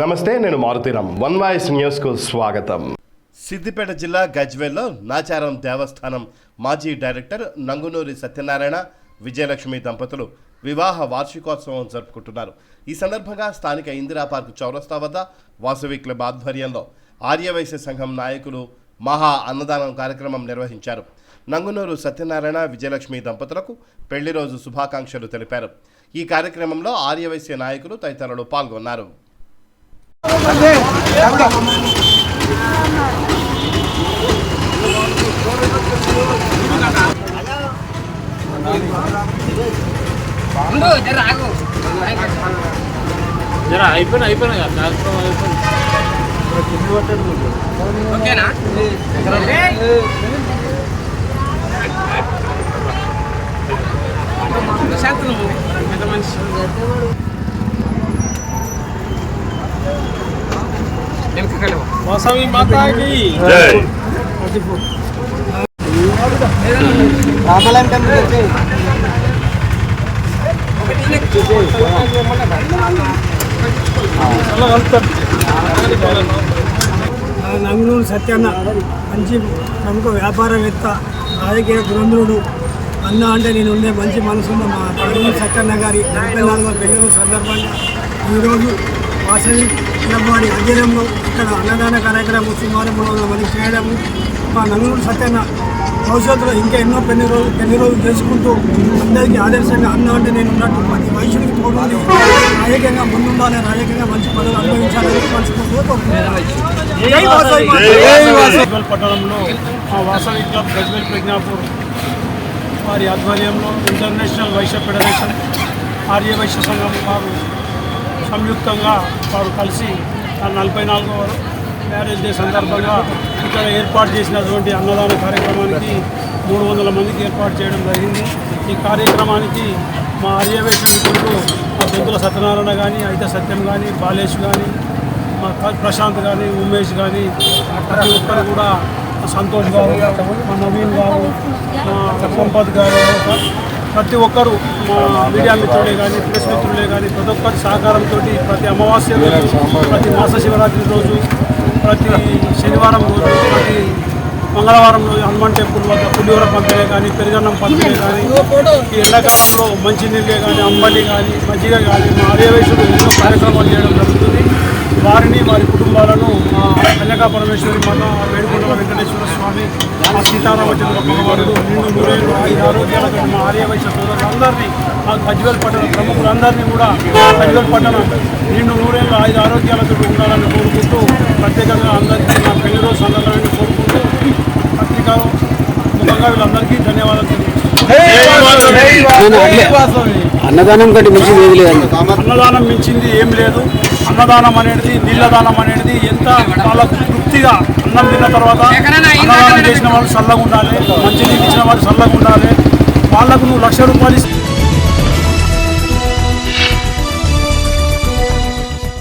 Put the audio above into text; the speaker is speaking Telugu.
నమస్తే నేను మారుతీరామ్ వన్ వాయిస్ న్యూస్కు స్వాగతం. సిద్దిపేట జిల్లా గజ్వేల్లో నాచారం దేవస్థానం మాజీ డైరెక్టర్ నంగునూరి సత్యనారాయణ విజయలక్ష్మి దంపతులు వివాహ వార్షికోత్సవం జరుపుకుంటున్నారు. ఈ సందర్భంగా స్థానిక ఇందిరా పార్క్ చౌరస్తా వద్ద వాసవి క్లబ్ ఆధ్వర్యంలో ఆర్యవైశ్య సంఘం నాయకులు మహా అన్నదానం కార్యక్రమం నిర్వహించారు. నంగునూరు సత్యనారాయణ విజయలక్ష్మి దంపతులకు పెళ్ళి రోజు శుభాకాంక్షలు తెలిపారు. ఈ కార్యక్రమంలో ఆర్యవైశ్య నాయకులు తదితరులు పాల్గొన్నారు. జర అయిపోయినా అయిపోయినా కదా కార్యక్రమం అయిపోయింది ఓకేనా? ప్రశాంత్ నువ్వు. పెద్ద మనిషి వాసవి మాతాకి నంగునూరు సత్యన్న మంచి ప్రముఖ వ్యాపారవేత్త రాజకీయ గురంధుడు అన్న అంటే నేను ఉండే మంచి మనసున్న మా నంగునూరు సత్యన్న గారి నలభై నాలుగవ పెళ్ళి సందర్భంగా ఈరోజు వాసవి వారి అధ్యయనంలో ఇక్కడ అన్నదాన కార్యక్రమం సుమారు మూడు వందల మంది చేయడము మా నంగునూరు సత్యన్న భవిష్యత్తులో ఇంకా ఎన్నో పెళ్ళి రోజులు పెళ్ళి రోజులు చేసుకుంటూ అందరికీ ఆదర్శంగా అన్న అంటే నేను ఉన్నట్టు ప్రతి వయసునికి తోడుండి రాజకీయంగా ముందుండాలి రాజకీయంగా మంచి పదవులు అనుభవించాలని మనసుకుంటూ పట్టణంలో మా వాసవి క్లబ్ గజ్వేల్ ప్రజ్ఞాపూర్ వారి ఆధ్వర్యంలో ఇంటర్నేషనల్ వైశ్య ఫెడరేషన్ ఆర్య వైశ్య సంఘం వారు సంయుక్తంగా వారు కలిసి నలభై నాలుగవ మ్యారేజ్ డే సందర్భంగా ఇక్కడ ఏర్పాటు చేసినటువంటి అన్నదాన కార్యక్రమానికి మూడు వందల మందికి ఏర్పాటు చేయడం జరిగింది. ఈ కార్యక్రమానికి మా ఆర్యవైశ్య మిత్రులు మా బొంతుల సత్యనారాయణ కానీ అయితే సత్యం కానీ బాలేష్ కానీ మా ప్రశాంత్ కానీ ఉమేష్ కానీ ప్రతి ఒక్కరు కూడా సంతోష్ గారు మా నవీన్ గారు మా సంపత్ గారు ప్రతి ఒక్కరు మా మీడియా మిత్రులే కానీ ప్రెస్ మిత్రులే కానీ ప్రతి ఒక్కరి సహకారంతో ప్రతి అమావాస్య రోజు ప్రతి మాస శివరాత్రి రోజు ప్రతి శనివారం రోజు ప్రతి మంగళవారం రోజు హనుమాన్ టెంపుల్ వద్ద పులిహోర పంపిణీ కానీ పెరుగన్నం పంపిణీ కానీ ఈ ఎండాకాలంలో మంచినీళ్ళే కానీ అంబలి కానీ మజ్జిగ కానీ మా ఆర్యవేశులు ఎన్నో కార్యక్రమాలు చేయడం జరుగుతుంది. వారిని వారి కుటుంబాలను మా కన్యకా పరమేశ్వరి మాత వేడుకొండల వెంకటేశ్వర స్వామి మా సీతారామచంద్ర భగవానుడు నిండు నూరేళ్ళు ఐదు ఆరోగ్యాలతో మా ఆర్యవైశ్య సోదరులందరినీ మా గజ్వేల్ పట్టణ ప్రముఖులందరినీ కూడా గజ్వేల్ పట్టణం నిండు నూరేళ్ళు ఐదు ఆరోగ్యాలతో ఉండాలని కోరుకుంటూ ప్రత్యేకంగా అందరికీ నా పెళ్ళి రోజు సందర్భాన్ని కోరుకుంటూ పత్రిక ముఖంగా వీళ్ళందరికీ ధన్యవాదాలు అన్నదానం కంటే మించింది ఏది లేదండి. అన్నదానం మించింది ఏం లేదు. అన్నదానం అనేది నీళ్ళదానం అనేది ఎంత వాళ్ళకు తృప్తిగా అన్నం తిన్న తర్వాత అన్నదానం చేసిన వాళ్ళు చల్లగా ఉండాలి మంచి నీళ్ళు ఇచ్చిన వాళ్ళు చల్లగా ఉండాలి వాళ్ళకు నువ్వు లక్ష రూపాయలు